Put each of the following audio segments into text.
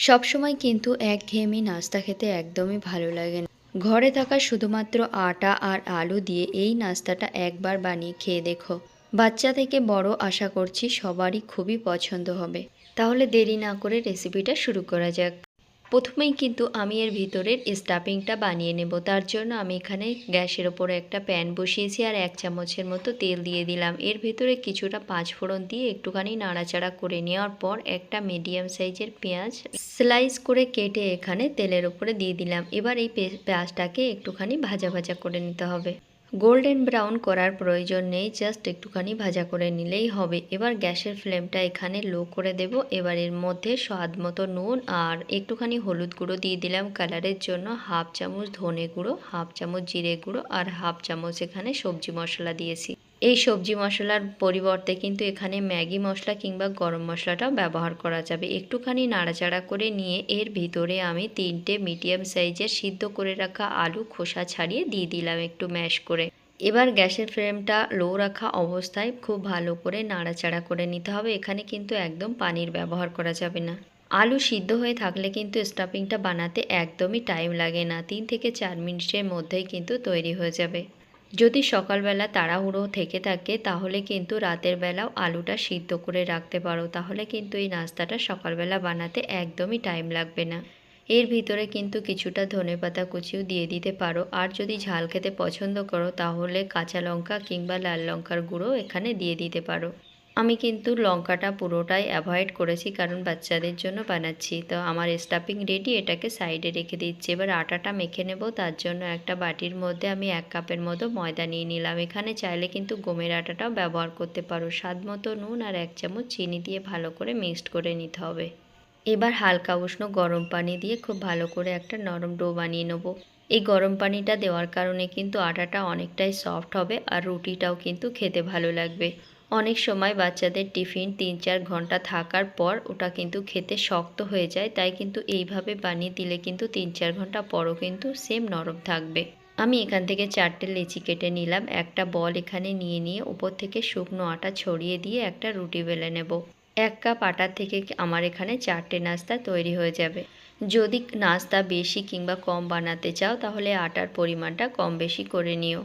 সবসময় কিন্তু একঘেয়েমি নাস্তা খেতে একদমই ভালো লাগে না। ঘরে থাকা শুধুমাত্র আটা আর আলু দিয়ে এই নাস্তাটা একবার বানিয়ে খেয়ে দেখো। বাচ্চা থেকে বড় আশা করছি সবারই খুবই পছন্দ হবে। তাহলে দেরি না করে রেসিপিটা শুরু করা যাক। প্রথমেই কিন্তু আমি এর ভিতরের স্টাফিংটা বানিয়ে নেব। তার জন্য আমি এখানে গ্যাসের ওপরে একটা প্যান বসিয়েছি আর এক চামচের মতো তেল দিয়ে দিলাম। এর ভিতরে কিছুটা পাঁচ ফোড়ন দিয়ে একটুখানি নাড়াচাড়া করে নেওয়ার পর একটা মিডিয়াম সাইজের পেঁয়াজ স্লাইস করে কেটে এখানে তেলের ওপরে দিয়ে দিলাম। এবার এই পেঁয়াজটাকে একটুখানি ভাজা ভাজা করে নিতে হবে। গোল্ডেন ব্রাউন করার প্রয়োজন নেই, জাস্ট একটুখানি ভাজা করে নিলেই হবে। এবার গ্যাসের ফ্লেমটা এখানে লো করে দেব। এবার এর মধ্যে স্বাদ মতো নুন আর একটুখানি হলুদ গুঁড়ো দিয়ে দিলাম কালারের জন্য। হাফ চামচ ধনে গুঁড়ো, হাফ চামচ জিরে গুঁড়ো আর হাফ চামচ এখানে সবজি মশলা দিয়েছি। এই সবজি মশলার পরিবর্তে কিন্তু এখানে ম্যাগি মশলা কিংবা গরম মশলাটাও ব্যবহার করা যাবে। একটুখানি নাড়াচাড়া করে নিয়ে এর ভিতরে আমি তিনটে মিডিয়াম সাইজের সিদ্ধ করে রাখা আলু খোসা ছাড়িয়ে দিয়ে দিলাম একটু ম্যাশ করে। এবার গ্যাসের ফ্লেমটা লো রাখা অবস্থায় খুব ভালো করে নাড়াচাড়া করে নিতে হবে। এখানে কিন্তু একদম পানির ব্যবহার করা যাবে না। আলু সিদ্ধ হয়ে থাকলে কিন্তু স্টাফিংটা বানাতে একদমই টাইম লাগে না। তিন থেকে চার মিনিটের মধ্যেই কিন্তু তৈরি হয়ে যাবে। যদি সকালবেলা তাড়াহুড়ো থেকে থাকে, তাহলে কিন্তু রাতের বেলাও আলুটা সিদ্ধ করে রাখতে পারো। তাহলে কিন্তু এই নাস্তাটা সকালবেলা বানাতে একদমই টাইম লাগবে না। এর ভিতরে কিন্তু কিছুটা ধনে পাতা কুচিও দিয়ে দিতে পারো। আর যদি ঝাল খেতে পছন্দ করো, তাহলে কাঁচা লঙ্কা কিংবা লাল লঙ্কার গুঁড়ো এখানে দিয়ে দিতে পারো। আমি কিন্তু লঙ্কাটা পুরোটাই অ্যাভয়েড করেছি, কারণ বাচ্চাদের জন্য বানাচ্ছি। তো আমার স্টাফিং রেডি এটাকে সাইডে রেখে দিচ্ছি। এবার আটাটা মেখে নেব, তার জন্য একটা বাটির মধ্যে আমি এক কাপের মতো ময়দা নিয়ে নিলাম। এখানে চাইলে কিন্তু গমের আটাটাও ব্যবহার করতে পারো। স্বাদ মতো নুন আর এক চামচ চিনি দিয়ে ভালো করে মিক্সড করে নিতে হবে। এবার হালকা উষ্ণ গরম পানি দিয়ে খুব ভালো করে একটা নরম ডো বানিয়ে নেব। এই গরম পানিটা দেওয়ার কারণে কিন্তু আটাটা অনেকটাই সফট হবে আর রুটিটাও কিন্তু খেতে ভালো লাগবে। অনেক সময় বাচ্চাদের টিফিন তিন চার ঘণ্টা থাকার পর ওটা কিন্তু খেতে শক্ত হয়ে যায়, তাই কিন্তু এইভাবে বানিয়ে দিলে কিন্তু তিন চার ঘণ্টা পরও কিন্তু সেম নরম থাকবে। আমি এখান থেকে চারটে লেচি কেটে নিলাম, একটা বল এখানে নিয়ে নিয়ে উপর থেকে শুকনো আটা ছড়িয়ে দিয়ে একটা রুটি বেলে নেব। এক কাপ আটার থেকে আমার এখানে চারটে নাস্তা তৈরি হয়ে যাবে। যদি নাস্তা বেশি কিংবা কম বানাতে চাও, তাহলে আটার পরিমাণটা কম বেশি করে নিও।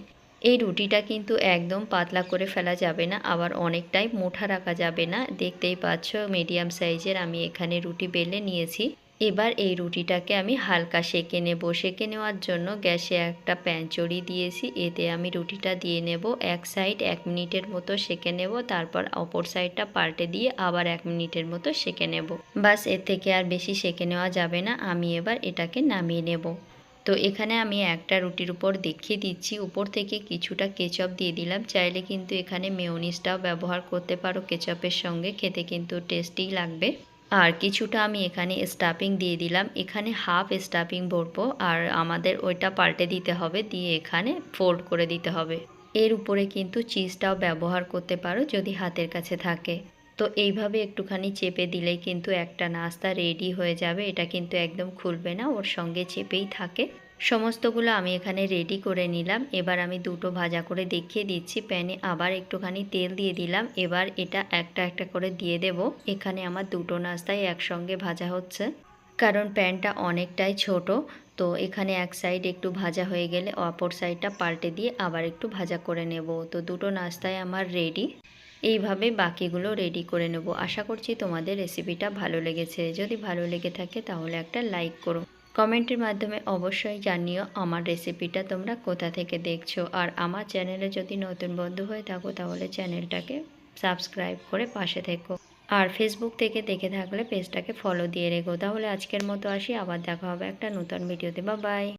এই রুটিটা কিন্তু একদম পাতলা করে ফেলা যাবে না, আবার অনেকটাই মোটা রাখা যাবে না। দেখতেই পাচ্ছ মিডিয়াম সাইজের আমি এখানে রুটি বেলে নিয়েছি। এবার এই রুটিটাকে আমি হালকা সেকে নেব। সেকে নেওয়ার জন্য গ্যাসে একটা প্যান চড়িয়ে দিয়েছি। এতে আমি রুটিটা দিয়ে নেব। এক সাইড এক মিনিটের মতো সেকে নেব। তারপর অপর সাইডটা পাল্টে দিয়ে আবার এক মিনিটের মতো সেকে নেব। বাসের থেকে আর বেশি সেকে নেওয়া যাবে না। আমি এবার এটাকে নামিয়ে নেব। তো এখানে আমি একটা রুটির উপর দেখিয়ে দিচ্ছি। উপর থেকে কিছুটা কেচপ দিয়ে দিলাম। চাইলে কিন্তু এখানে মেয়োনিজটাও ব্যবহার করতে পারো কেচপের সঙ্গে। খেতে কিন্তু টেস্টি লাগবে। আর কিছুটা আমি এখানে স্টাফিং দিয়ে দিলাম। এখানে হাফ স্টাফিং ভরবো। আর আমাদের ওইটা পাল্টে দিতে হবে। দিয়ে এখানে ফোল্ড করে দিতে হবে। এর উপরে কিন্তু চিজটাও ব্যবহার করতে পারো যদি হাতের কাছে থাকে। তো এইভাবে একটুখানি চেপে দিলেই কিন্তু একটা নাস্তা রেডি হয়ে যাবে। এটা কিন্তু একদম খুলবে না, ওর সঙ্গে চেপেই থাকে। সমস্তগুলো আমি এখানে রেডি করে নিলাম। এবার আমি দুটো ভাজা করে দেখিয়ে দিচ্ছি, প্যানে আবার একটুখানি তেল দিয়ে দিলাম। এবার এটা একটা একটা করে দিয়ে দেব। এখানে আমার দুটো নাস্তাই একসঙ্গে ভাজা হচ্ছে। কারণ প্যানটা অনেকটাই ছোট, তো এখানে এক সাইড একটু ভাজা হয়ে গেলে অপর সাইডটা পাল্টে দিয়ে আবার একটু ভাজা করে নেব। তো দুটো নাস্তায় আমার রেডি এইভাবে বাকিগুলো রেডি করে নেব। আশা করছি তোমাদের রেসিপিটা ভালো লেগেছে। যদি ভালো লেগে থাকে তাহলে একটা লাইক করো। কমেন্টের মাধ্যমে অবশ্যই জানিও আমার রেসিপিটা তোমরা কোথা থেকে দেখছ। আর আমার চ্যানেলে যদি নতুন বন্ধু হয়ে থাকো তাহলে চ্যানেলটাকে সাবস্ক্রাইব করে পাশে থেকো। আর ফেসবুক থেকে দেখে থাকলে পেজটাকে ফলো দিয়ে রেখো। তাহলে আজকের মতো আসি। আবার দেখা হবে একটা নতুন ভিডিওতে বা বাই